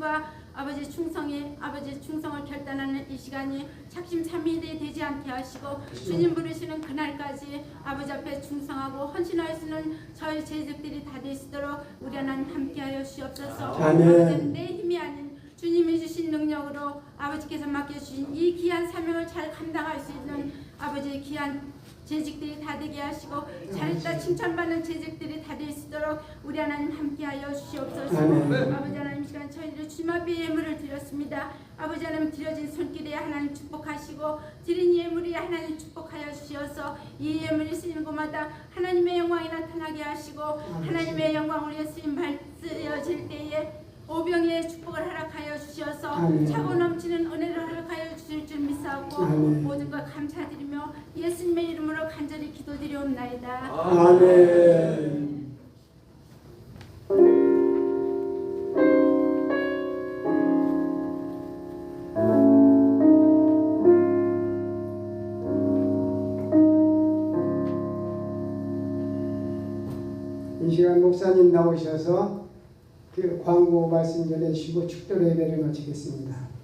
헌신과 아버지 충성에 아버지 충성을 결단하는 이 시간이 착심 삼일이 되지 않게 하시고 주님 부르시는 그날까지 아버지 앞에 충성하고 헌신할 수 있는 저희 제자들이 다 되시도록 우리 하나님 함께하여 주옵소서. 아멘. 아버지는 내 힘이 아닌 주님이 주신 능력으로 아버지께서 맡겨주신 이 귀한 사명을 잘 감당할 수 있는 아버지의 귀한 재직들이 다 되게 하시고 잘했다 칭찬받는 재직들이 다될수 있도록 우리 하나님 함께하여 주시옵소서 아멘. 아버지 하나님 이 시간 저희들 앞에 예물을 드렸습니다 아버지 하나님 드려진 손길에 하나님 축복하시고 드린 예물이 하나님 축복하여 주시어서 이 예물이 쓰이는 곳마다 하나님의 영광이 나타나게 하시고 하나님의 영광으로 쓰임 쓰여질 때에 오병의 축복을 허락하여 주셔서 아멘. 차고 넘치는 은혜를 허락하여 주실 줄 믿사옵고. 모든 것 감사드리며 예수님의 이름으로 간절히 기도드리옵나이다. 아멘. 이 시간 목사님 나오셔서 그 광고 말씀 전해주시고 축도 예배를 마치겠습니다.